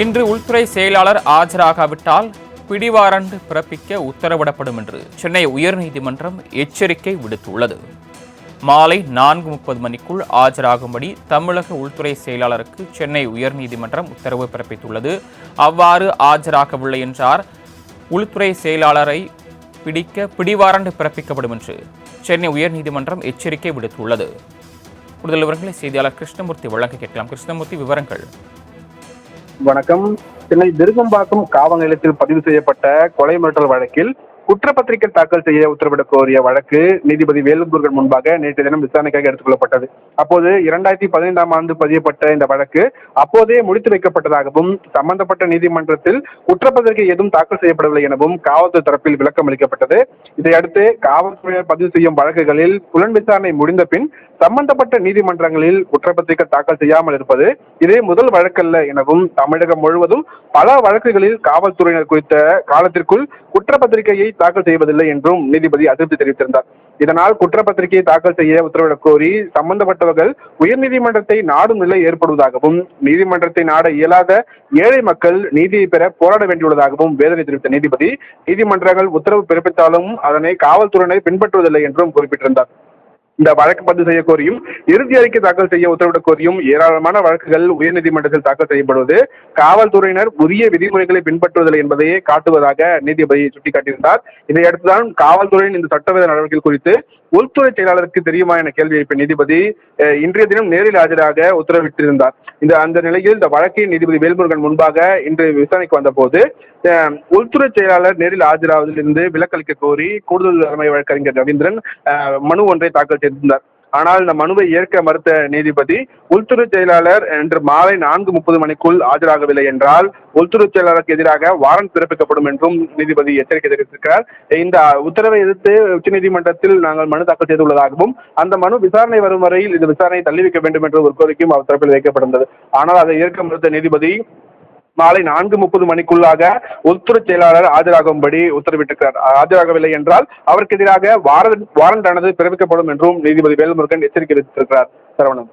இன்று உள்துறை செயலாளர் ஆஜராகாவிட்டால் பிடிவாரண்ட் பிறப்பிக்க உத்தரவிடப்படும் என்று சென்னை உயர்நீதிமன்றம் எச்சரிக்கை விடுத்துள்ளது. மாலை நான்கு முப்பது மணிக்குள் ஆஜராகும்படி தமிழக உள்துறை செயலாளருக்கு சென்னை உயர்நீதிமன்றம் உத்தரவு பிறப்பித்துள்ளது. அவ்வாறு ஆஜராகவில்லை என்றார். உள்துறை செயலாளரை பிடிக்க பிடிவாரண்ட் பிறப்பிக்கப்படும் என்று சென்னை உயர்நீதிமன்றம் எச்சரிக்கை விடுத்துள்ளது. கூடுதல் விவரங்களை செய்தியாளர் கிருஷ்ணமூர்த்தி வழங்க கேட்கலாம். கிருஷ்ணமூர்த்தி விவரங்கள். வணக்கம். சென்னை திருகம்பாக்கம் காவல் நிலையத்தில் பதிவு செய்யப்பட்ட கொலை மிரட்டல் வழக்கில் குற்றப்பத்திரிகை தாக்கல் செய்ய உத்தரவிடக் கோரிய வழக்கு நீதிபதி வேலுமுருகன் முன்பாக நேற்று தினம் விசாரணைக்காக எடுத்துக் கொள்ளப்பட்டது அப்போது இரண்டாயிரத்தி பதினைந்தாம் ஆண்டு பதியப்பட்ட இந்த வழக்கு அப்போதே முடித்து வைக்கப்பட்டதாகவும் சம்பந்தப்பட்ட நீதிமன்றத்தில் குற்றப்பத்திரிகை எதுவும் தாக்கல் செய்யப்படவில்லை எனவும் காவல்துறை தரப்பில் விளக்கம் அளிக்கப்பட்டது. இதையடுத்து காவல்துறையினர் பதிவு செய்யும் வழக்குகளில் புலன் விசாரணை முடிந்த பின் சம்பந்தப்பட்ட நீதிமன்றங்களில் குற்றப்பத்திரிகை தாக்கல் செய்யாமல் இருப்பது இதே முதல் வழக்கல்ல எனவும் தமிழகம் முழுவதும் பல வழக்குகளில் காவல்துறையினர் குறித்த காலத்திற்குள் குற்றப்பத்திரிகையை தாக்கல் செய்வதில்லை என்றும் நீதிபதி அதிருப்தி தெரிவித்திருந்தார். இதனால் குற்றப்பத்திரிகையை தாக்கல் செய்ய உத்தரவிடக் கோரி சம்பந்தப்பட்டவர்கள் உயர்நீதிமன்றத்தை நாடும் நிலை ஏற்படுவதாகவும் நீதிமன்றத்தை நாட இயலாத ஏழை மக்கள் நீதியை பெற போராட வேண்டியுள்ளதாகவும் வேதனை தெரிவித்த நீதிபதி நீதிமன்றங்கள் உத்தரவு பிறப்பித்தாலும் அதனை காவல்துறையினர் பின்பற்றுவதில்லை என்றும் குறிப்பிட்டிருந்தார். இந்த வழக்கு பதிவு செய்ய கோரியும் இறுதி அறிக்கை தாக்கல் செய்ய உத்தரவிடக் கோரியும் ஏராளமான வழக்குகள் உயர்நீதிமன்றத்தில் தாக்கல் செய்யப்படுவது காவல்துறையினர் உரிய விதிமுறைகளை பின்பற்றுவதில்லை என்பதையே காட்டுவதாக நீதிபதி சுட்டிக்காட்டியிருந்தார். இதையடுத்துதான் காவல்துறையின் இந்த சட்டவிரோத நடவடிக்கைகள் குறித்து உள்துறை செயலாளருக்கு தெரியுமா என கேள்வி எழுப்பிய நீதிபதி இன்றைய தினம் நேரில் ஆஜராக உத்தரவிட்டிருந்தார். இந்த அந்த நிலையில் இந்த வழக்கை நீதிபதி வேல்முருகன் முன்பாக இன்று விசாரணைக்கு வந்தபோது உள்துறை செயலாளர் நேரில் ஆஜராவதிலிருந்து விலக்களிக்க கோரி கூடுதல் தலைமை வழக்கறிஞர் ரவீந்திரன் மனு ஒன்றை தாக்கல் செய்திருந்தார். ஆனால் இந்த மனுவை ஏற்க மறுத்த நீதிபதி உள்துறை செயலாளர் இன்று மாலை நான்கு முப்பது மணிக்குள் ஆஜராகவில்லை என்றால் உள்துறை செயலாளருக்கு எதிராக வாரண்ட் பிறப்பிக்கப்படும் என்றும் நீதிபதி எச்சரிக்கை தெரிவித்திருக்கிறார். இந்த உத்தரவை எதிர்த்து உச்சநீதிமன்றத்தில் நாங்கள் மனு தாக்கல் செய்துள்ளதாகவும் அந்த மனு விசாரணை வரும் வரையில் இந்த விசாரணையை தள்ளி வைக்க வேண்டும் என்ற ஒரு கோரிக்கையும் அவர் தரப்பில் வைக்கப்பட்டிருந்தது. ஆனால் அதை ஏற்க மறுத்த நீதிபதி மாலை நான்கு முப்பது மணிக்குள்ளாக உள்துறை செயலாளர் ஆஜராகும்படி உத்தரவிட்டிருக்கிறார். ஆஜராகவில்லை என்றால் அவருக்கு எதிராக வாரண்ட் வாரண்டானது பிறப்பிக்கப்படும் என்றும் நீதிபதி வேல்முருகன் எச்சரிக்கை விடுத்திருக்கிறார். சரவணன்.